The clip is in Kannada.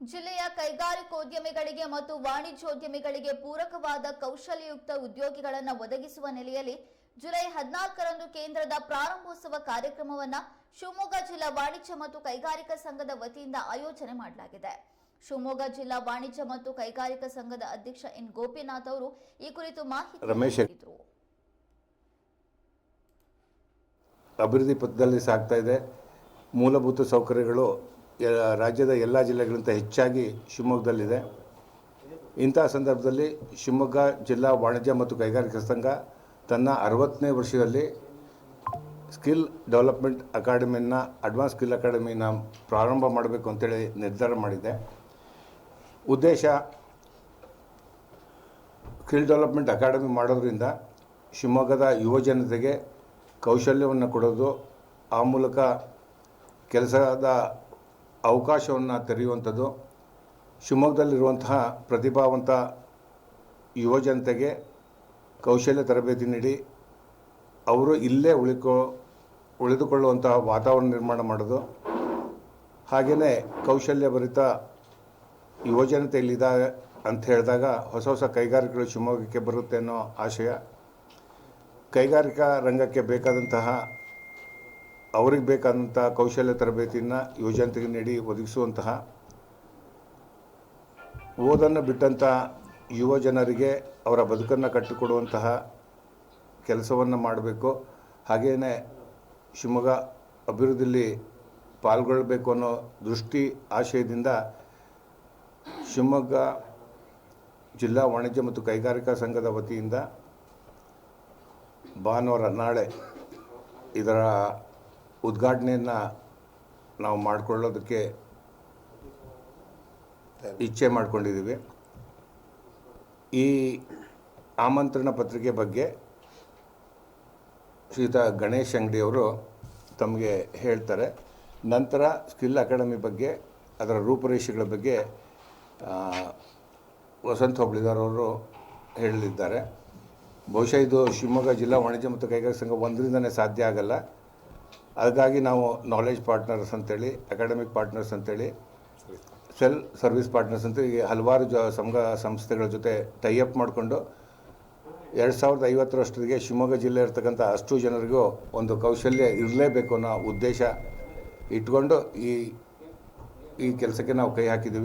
ಜಿಲ್ಲೆಯ ಕೈಗಾರಿಕೋದ್ಯಮಿಗಳಿಗೆ ಮತ್ತು ವಾಣಿಜ್ಯೋದ್ಯಮಿಗಳಿಗೆ ಪೂರಕವಾದ ಕೌಶಲ್ಯಯುಕ್ತ ಉದ್ಯೋಗಿಗಳನ್ನು ಒದಗಿಸುವ ನೆಲೆಯಲ್ಲಿ ಜುಲೈ ಹದಿನಾಲ್ಕರಂದು ಕೇಂದ್ರದ ಪ್ರಾರಂಭೋತ್ಸವ ಕಾರ್ಯಕ್ರಮವನ್ನ ಶಿವಮೊಗ್ಗ ಜಿಲ್ಲಾ ವಾಣಿಜ್ಯ ಮತ್ತು ಕೈಗಾರಿಕಾ ಸಂಘದ ವತಿಯಿಂದ ಆಯೋಜನೆ ಮಾಡಲಾಗಿದೆ. ಶಿವಮೊಗ್ಗ ಜಿಲ್ಲಾ ವಾಣಿಜ್ಯ ಮತ್ತು ಕೈಗಾರಿಕಾ ಸಂಘದ ಅಧ್ಯಕ್ಷ ಎನ್ ಗೋಪಿನಾಥ್ ಅವರು ಈ ಕುರಿತು ಮಾಹಿತಿ ನೀಡಿದರು. ಅಭಿವೃದ್ಧಿ ಪಥದಲ್ಲಿ ಸಾಗ್ತಾ ಇದೆ. ಮೂಲಭೂತ ಸೌಕರ್ಯಗಳು ರಾಜ್ಯದ ಎಲ್ಲ ಜಿಲ್ಲೆಗಳಿಂತ ಹೆಚ್ಚಾಗಿ ಶಿವಮೊಗ್ಗದಲ್ಲಿದೆ. ಇಂತಹ ಸಂದರ್ಭದಲ್ಲಿ ಶಿವಮೊಗ್ಗ ಜಿಲ್ಲಾ ವಾಣಿಜ್ಯ ಮತ್ತು ಕೈಗಾರಿಕಾ ಸಂಘ ತನ್ನ ಅರವತ್ತನೇ ವರ್ಷದಲ್ಲಿ ಸ್ಕಿಲ್ ಡೆವಲಪ್ಮೆಂಟ್ ಅಕಾಡೆಮಿನ ಅಡ್ವಾನ್ಸ್ ಸ್ಕಿಲ್ ಅಕಾಡೆಮಿನ ಪ್ರಾರಂಭ ಮಾಡಬೇಕು ಅಂತೇಳಿ ನಿರ್ಧಾರ ಮಾಡಿದೆ. ಉದ್ದೇಶ ಸ್ಕಿಲ್ ಡೆವಲಪ್ಮೆಂಟ್ ಅಕಾಡೆಮಿ ಮಾಡೋದ್ರಿಂದ ಶಿವಮೊಗ್ಗದ ಯುವ ಜನತೆಗೆ ಕೌಶಲ್ಯವನ್ನು ಕೊಡೋದು, ಆ ಮೂಲಕ ಕೆಲಸದ ಅವಕಾಶವನ್ನು ತೆರೆಯುವಂಥದ್ದು, ಶಿವಮೊಗ್ಗದಲ್ಲಿರುವಂತಹ ಪ್ರತಿಭಾವಂತ ಯುವಜನತೆಗೆ ಕೌಶಲ್ಯ ತರಬೇತಿ ನೀಡಿ, ಅವರು ಇಲ್ಲೇ ಉಳಿಕೋ, ಉಳಿದುಕೊಳ್ಳುವಂತಹ ವಾತಾವರಣ ನಿರ್ಮಾಣ ಮಾಡೋದು ಹಾಗೆಯೇ ಕೌಶಲ್ಯಭರಿತ ಯುವಜನತೆ ಇಲ್ಲಿದ್ದಾರೆ ಅಂತ ಹೇಳಿದಾಗ ಹೊಸ ಹೊಸ ಕೈಗಾರಿಕೆಗಳು ಶಿವಮೊಗ್ಗಕ್ಕೆ ಬರುತ್ತೆ ಅನ್ನೋ ಆಶಯ, ಕೈಗಾರಿಕಾ ರಂಗಕ್ಕೆ ಬೇಕಾದಂತಹ ಅವ್ರಿಗೆ ಬೇಕಾದಂಥ ಕೌಶಲ್ಯ ತರಬೇತಿಯನ್ನು ನೀಡಿ ಒದಗಿಸುವಂತಹ ಓದನ್ನು ಬಿಟ್ಟಂಥ ಯುವ ಜನರಿಗೆ ಅವರ ಬದುಕನ್ನು ಕಟ್ಟಿಕೊಡುವಂತಹ ಕೆಲಸವನ್ನು ಮಾಡಬೇಕು. ಹಾಗೆಯೇ ಶಿವಮೊಗ್ಗ ಅಭಿವೃದ್ಧಿಯಲ್ಲಿ ಪಾಲ್ಗೊಳ್ಳಬೇಕು ಅನ್ನೋ ದೃಷ್ಟಿ ಆಶಯದಿಂದ ಶಿವಮೊಗ್ಗ ಜಿಲ್ಲಾ ವಾಣಿಜ್ಯ ಮತ್ತು ಕೈಗಾರಿಕಾ ಸಂಘದ ವತಿಯಿಂದ ಭಾನುವಾರ ನಾಳೆ ಇದರ ಉದ್ಘಾಟನೆಯನ್ನು ನಾವು ಮಾಡಿಕೊಳ್ಳೋದಕ್ಕೆ ಇಚ್ಛೆ ಮಾಡಿಕೊಂಡಿದ್ದೀವಿ. ಈ ಆಮಂತ್ರಣ ಪತ್ರಿಕೆ ಬಗ್ಗೆ ಶ್ರೀಯುತ ಗಣೇಶ್ ಅಂಗಡಿಯವರು ತಮಗೆ ಹೇಳ್ತಾರೆ. ನಂತರ ಸ್ಕಿಲ್ ಅಕಾಡೆಮಿ ಬಗ್ಗೆ, ಅದರ ರೂಪುರೇಷೆಗಳ ಬಗ್ಗೆ ವಸಂತ ವಸಂತ್ ಹೊಬ್ಳಿದಾರ್ ಅವರು ಹೇಳಲಿದ್ದಾರೆ ಬಹುಶಃ ಇದು ಶಿವಮೊಗ್ಗ ಜಿಲ್ಲಾ ವಾಣಿಜ್ಯ ಮತ್ತು ಕೈಗಾರಿಕಾ ಸಂಘ ಒಂದರಿಂದನೇ ಸಾಧ್ಯ ಆಗಲ್ಲ. ಅದಕ್ಕಾಗಿ ನಾವು ನಾಲೆಜ್ ಪಾರ್ಟ್ನರ್ಸ್ ಅಂತೇಳಿ ಅಕಾಡೆಮಿಕ್ ಪಾರ್ಟ್ನರ್ಸ್ ಅಂತೇಳಿ ಸೆಲ್ ಸರ್ವಿಸ್ ಪಾರ್ಟ್ನರ್ಸ್ ಅಂತ ಈ ಹಲವಾರು ಜ ಸಂಘ ಸಂಸ್ಥೆಗಳ ಜೊತೆ ಟೈಅಪ್ ಮಾಡಿಕೊಂಡು ಎರಡು ಸಾವಿರದ ಐವತ್ತರಷ್ಟರಿಗೆ ಶಿವಮೊಗ್ಗ ಜಿಲ್ಲೆ ಇರ್ತಕ್ಕಂಥ ಅಷ್ಟು ಜನರಿಗೂ ಒಂದು ಕೌಶಲ್ಯ ಇರಲೇಬೇಕು ಅನ್ನೋ ಉದ್ದೇಶ ಇಟ್ಕೊಂಡು ಈ ಈ ಕೆಲಸಕ್ಕೆ ನಾವು ಕೈ ಹಾಕಿದ್ದೀವಿ.